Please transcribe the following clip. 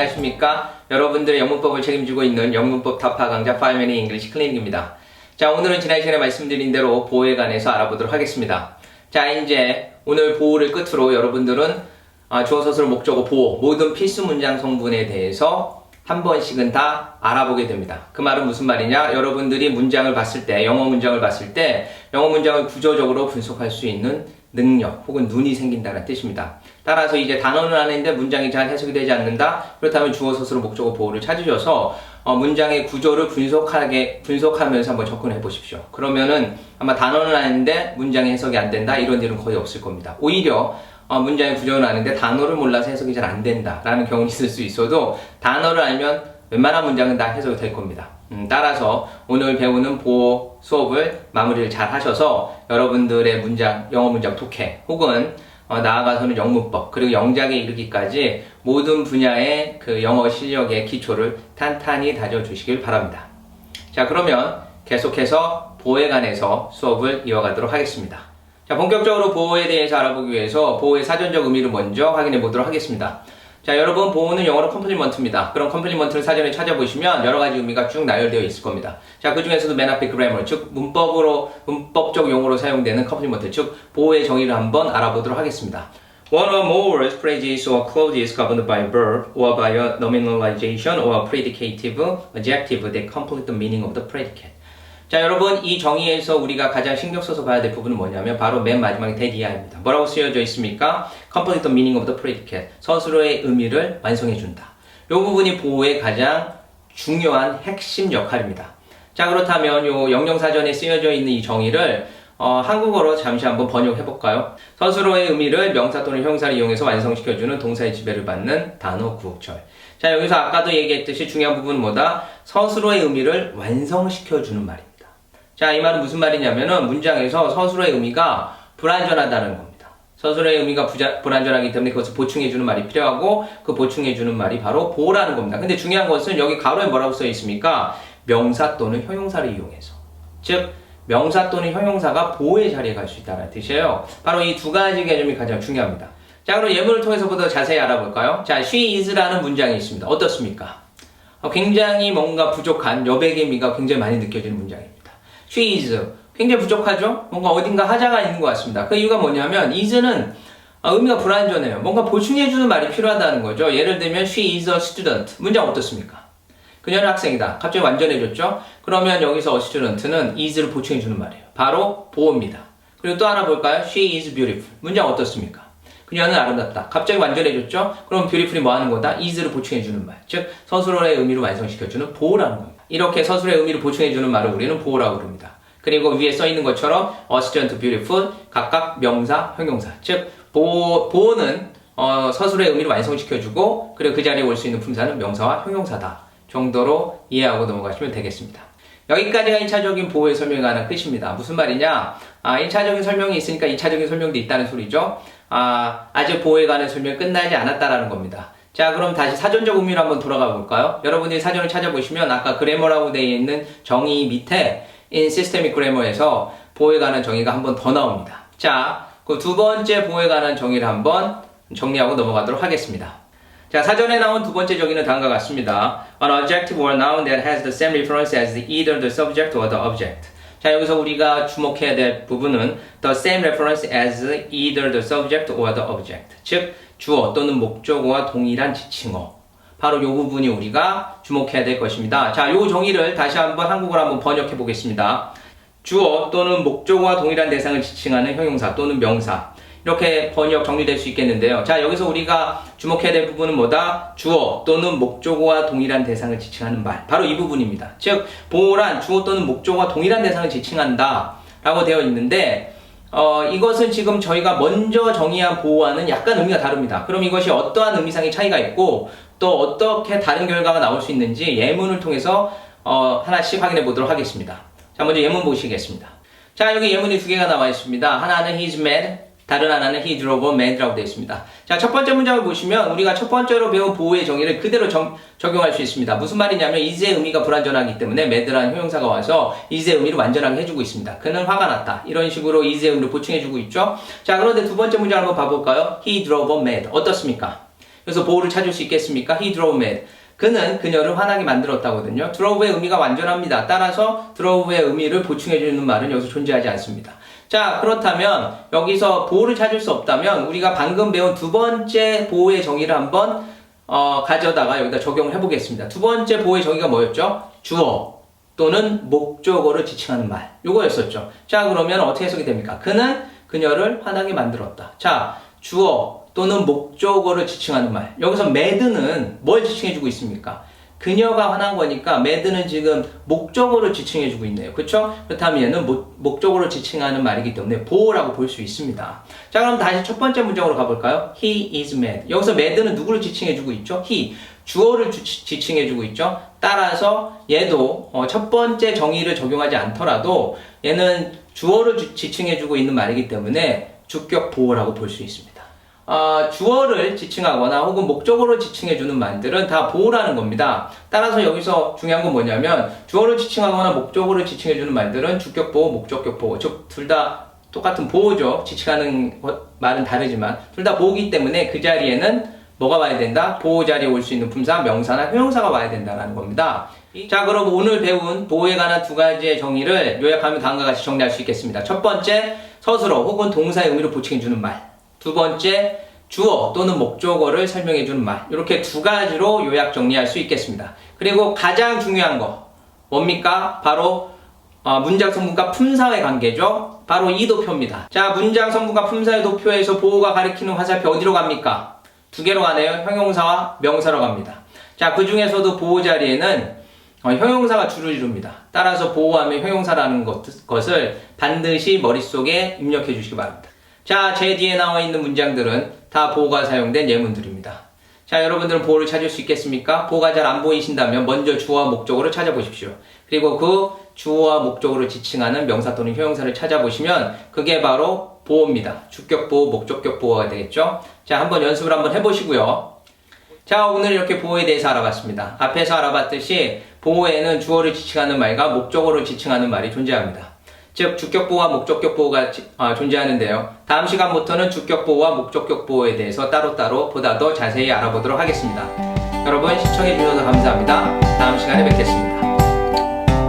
안녕하십니까? 여러분들의 영문법을 책임지고 있는 영문법 타파 강자 파이맨의 잉글리시 클리닉입니다. 자, 오늘은 지난 시간에 말씀드린 대로 보호에 관해서 알아보도록 하겠습니다. 자, 이제 오늘 보호를 끝으로 여러분들은 아, 주어 서술 목적어 보호 모든 필수 문장 성분에 대해서 한 번씩은 다 알아보게 됩니다. 그 말은 무슨 말이냐? 여러분들이 문장을 봤을 때, 영어 문장을 봤을 때, 영어 문장을 구조적으로 분석할 수 있는 능력 혹은 눈이 생긴다는 뜻입니다. 따라서 이제 단어는 아는데 문장이 잘 해석이 되지 않는다. 그렇다면 주어 서술어 목적어 보호를 찾으셔서 어, 문장의 구조를 분석하게 분석하면서 한번 접근해 보십시오. 그러면은 아마 단어는 아는데 문장의 해석이 안 된다 이런 일은 거의 없을 겁니다. 오히려 어, 문장의 구조는 아는데 단어를 몰라서 해석이 잘 안 된다라는 경우는 있을 수 있어도 단어를 알면 웬만한 문장은 다 해석이 될 겁니다. 음, 따라서 오늘 배우는 보호 수업을 마무리를 잘 하셔서 여러분들의 문장, 영어 문장 독해 혹은 어, 나아가서는 영문법 그리고 영작에 이르기까지 모든 분야의 그 영어 실력의 기초를 탄탄히 다져주시길 바랍니다. 자 그러면 계속해서 보호에 관해서 수업을 이어가도록 하겠습니다. 자 본격적으로 보호에 대해서 알아보기 위해서 보호의 사전적 의미를 먼저 확인해 보도록 하겠습니다. 자, 여러분 보호는 영어로 컴플리먼트입니다. 그럼 컴플리먼트를 사전에 찾아보시면 여러 가지 의미가 쭉 나열되어 있을 겁니다. 자, 그 중에서도 맨 앞에 그래머, 즉 문법으로 문법적 용어로 사용되는 컴플리먼트, 즉 보호의 정의를 한번 알아보도록 하겠습니다. One or more phrases or clauses governed by a verb or by a nominalization or a predicative adjective that complete the meaning of the predicate. 자, 여러분, 이 정의에서 우리가 가장 신경 써서 봐야 될 부분은 뭐냐면 바로 맨 마지막에 대디아입니다. 뭐라고 쓰여져 있습니까? Complete the meaning of the predicate. 서술어의 의미를 완성해준다. 이 부분이 보호의 가장 중요한 핵심 역할입니다. 자, 그렇다면 요 영영사전에 쓰여져 있는 이 정의를 어, 한국어로 잠시 한번 번역해 볼까요? 서술어의 의미를 명사 또는 형사를 이용해서 완성시켜주는 동사의 지배를 받는 단어 구절. 자, 여기서 아까도 얘기했듯이 중요한 부분은 뭐다? 서술어의 의미를 완성시켜주는 말입니다. 자, 이 말은 무슨 말이냐면은 문장에서 서술어의 의미가 불완전하다는 겁니다. 서술어의 의미가 부자, 불완전하기 때문에 그것을 보충해주는 말이 필요하고 그 보충해주는 말이 바로 보호라는 겁니다. 근데 중요한 것은 여기 가로에 뭐라고 써 있습니까? 명사 또는 형용사를 이용해서. 즉, 명사 또는 형용사가 보호의 자리에 갈 수 있다는 뜻이에요. 바로 이 두 가지 개념이 가장 중요합니다. 자, 그럼 예문을 통해서 보다 자세히 알아볼까요? 자, she is라는 문장이 있습니다. 어떻습니까? 어, 굉장히 뭔가 부족한 여백의 미가 굉장히 많이 느껴지는 문장입니다. She is 굉장히 부족하죠? 뭔가 어딘가 하자가 있는 것 같습니다. 그 이유가 뭐냐면 is는 아, 의미가 불완전해요. 뭔가 보충해주는 말이 필요하다는 거죠. 예를 들면 she is a student. 문장 어떻습니까? 그녀는 학생이다. 갑자기 완전해졌죠? 그러면 여기서 a student는 is를 보충해주는 말이에요. 바로 보호입니다. 그리고 또 하나 볼까요? she is beautiful. 문장 어떻습니까? 그녀는 아름답다. 갑자기 완전해졌죠? 그럼 beautiful이 뭐 하는 거다? is를 보충해주는 말. 즉, 서술어의 의미를 완성시켜주는 보호라는 겁니다. 이렇게 서술의 의미를 보충해주는 말을 우리는 보호라고 부릅니다. 그리고 위에 써 있는 것처럼 assistant beautiful 각각 명사, 형용사. 즉 보호, 보호는 어, 서술의 의미를 완성시켜주고 그리고 그 자리에 올 수 있는 품사는 명사와 형용사다 정도로 이해하고 넘어가시면 되겠습니다. 여기까지가 1차적인 보호의 설명에 관한 끝입니다. 무슨 말이냐? 아, 1차적인 설명이 있으니까 2차적인 설명도 있다는 소리죠. 아, 아직 보호에 관한 설명이 끝나지 않았다라는 겁니다. 자, 그럼 다시 사전적 의미로 한번 돌아가 볼까요? 여러분들이 사전을 찾아보시면 아까 그래머라고 되어 있는 정의 밑에 in systemic grammar에서 보호에 관한 정의가 한번 더 나옵니다. 자, 그 두 번째 보호에 관한 정의를 한번 정리하고 넘어가도록 하겠습니다. 자, 사전에 나온 두 번째 정의는 다음과 같습니다. An adjective or noun that has the same reference as either the subject or the object. 자, 여기서 우리가 주목해야 될 부분은 the same reference as either the subject or the object. 즉, 주어 또는 목적어와 동일한 지칭어. 바로 이 부분이 우리가 주목해야 될 것입니다. 자, 이 정의를 다시 한번 한국어로 한번 번역해 보겠습니다. 주어 또는 목적어와 동일한 대상을 지칭하는 형용사 또는 명사. 이렇게 번역 정리될 수 있겠는데요. 자, 여기서 우리가 주목해야 될 부분은 뭐다? 주어 또는 목적어와 동일한 대상을 지칭하는 말. 바로 이 부분입니다. 즉, 보호란 주어 또는 목적어와 동일한 대상을 지칭한다. 라고 되어 있는데, 어, 이것은 지금 저희가 먼저 정의한 보호와는 약간 의미가 다릅니다. 그럼 이것이 어떠한 의미상의 차이가 있고, 또 어떻게 다른 결과가 나올 수 있는지 예문을 통해서 어, 하나씩 확인해 보도록 하겠습니다. 자, 먼저 예문 보시겠습니다. 자, 여기 예문이 두 개가 나와 있습니다. 하나는 he's mad, 다른 하나는 he drove a mad라고 되어 있습니다. 자, 첫 번째 문장을 보시면 우리가 첫 번째로 배운 보호의 정의를 그대로 정, 적용할 수 있습니다. 무슨 말이냐면 is의 의미가 불완전하기 때문에 mad라는 형용사가 와서 is의 의미를 완전하게 해주고 있습니다. 그는 화가 났다. 이런 식으로 is의 의미를 보충해주고 있죠. 자, 그런데 두 번째 문장 한번 봐볼까요? he drove a mad. 어떻습니까? 그래서 보호를 찾을 수 있겠습니까? He drove mad. 그는 그녀를 화나게 만들었다거든요. drove의 의미가 완전합니다. 따라서 drove의 의미를 보충해주는 말은 여기서 존재하지 않습니다. 자, 그렇다면 여기서 보호를 찾을 수 없다면 우리가 방금 배운 두 번째 보호의 정의를 한번 어, 가져다가 여기다 적용을 해보겠습니다. 두 번째 보호의 정의가 뭐였죠? 주어 또는 목적어를 지칭하는 말. 요거였었죠. 자, 그러면 어떻게 해석이 됩니까? 그는 그녀를 화나게 만들었다. 자, 주어 또는 목적어를 지칭하는 말. 여기서 mad는 뭘 지칭해주고 있습니까? 그녀가 화난 거니까 mad는 지금 목적어를 지칭해주고 있네요. 그렇죠? 그렇다면 얘는 목, 목적어로 지칭하는 말이기 때문에 보호라고 볼 수 있습니다. 자, 그럼 다시 첫 번째 문장으로 가볼까요? He is mad. 여기서 mad는 누구를 지칭해주고 있죠? He. 주어를 주- 지칭해주고 있죠. 따라서 얘도 어, 첫 번째 정의를 적용하지 않더라도 얘는 주어를 주- 지칭해주고 있는 말이기 때문에 주격 보호라고 볼 수 있습니다. 아, 주어를 지칭하거나 혹은 목적어로 지칭해주는 말들은 다 보호라는 겁니다. 따라서 여기서 중요한 건 뭐냐면 주어를 지칭하거나 목적어를 지칭해주는 말들은 주격 보호, 목적격 보호, 즉 둘 다 똑같은 보호죠. 지칭하는 것- 말은 다르지만 둘 다 보호기 때문에 그 자리에는 뭐가 와야 된다? 보호 자리에 올 수 있는 품사, 명사나 형용사가 와야 된다는 겁니다. 자, 그럼 오늘 배운 보호에 관한 두 가지의 정의를 요약하면 다음과 같이 정리할 수 있겠습니다. 첫 번째, 서술어 혹은 동사의 의미를 보충해주는 말. 두 번째, 주어 또는 목적어를 설명해 주는 말. 이렇게 두 가지로 요약 정리할 수 있겠습니다. 그리고 가장 중요한 거, 뭡니까? 바로 어, 문장 성분과 품사의 관계죠. 바로 이 도표입니다. 자, 문장 성분과 품사의 도표에서 보호가 가리키는 화살표 어디로 갑니까? 두 개로 가네요. 형용사와 명사로 갑니다. 자, 그 중에서도 보호 자리에는 어, 형용사가 주를 이룹니다. 따라서 보호하면 형용사라는 것, 것을 반드시 머릿속에 입력해 주시기 바랍니다. 자, 제 뒤에 나와 있는 문장들은 다 보호가 사용된 예문들입니다. 자, 여러분들은 보호를 찾을 수 있겠습니까? 보호가 잘 안 보이신다면 먼저 주어와 목적어를 찾아보십시오. 그리고 그 주어와 목적어를 지칭하는 명사 또는 형용사를 찾아보시면 그게 바로 보호입니다. 주격 보호, 목적격 보호가 되겠죠? 자, 한번 연습을 한번 해보시고요. 자, 오늘 이렇게 보호에 대해서 알아봤습니다. 앞에서 알아봤듯이 보호에는 주어를 지칭하는 말과 목적어를 지칭하는 말이 존재합니다. 즉, 주격 보호와 목적격 보호가 지- 아, 존재하는데요. 다음 시간부터는 주격 보호와 목적격 보호에 대해서 따로따로 보다 더 자세히 알아보도록 하겠습니다. 여러분 시청해주셔서 감사합니다. 다음 시간에 뵙겠습니다.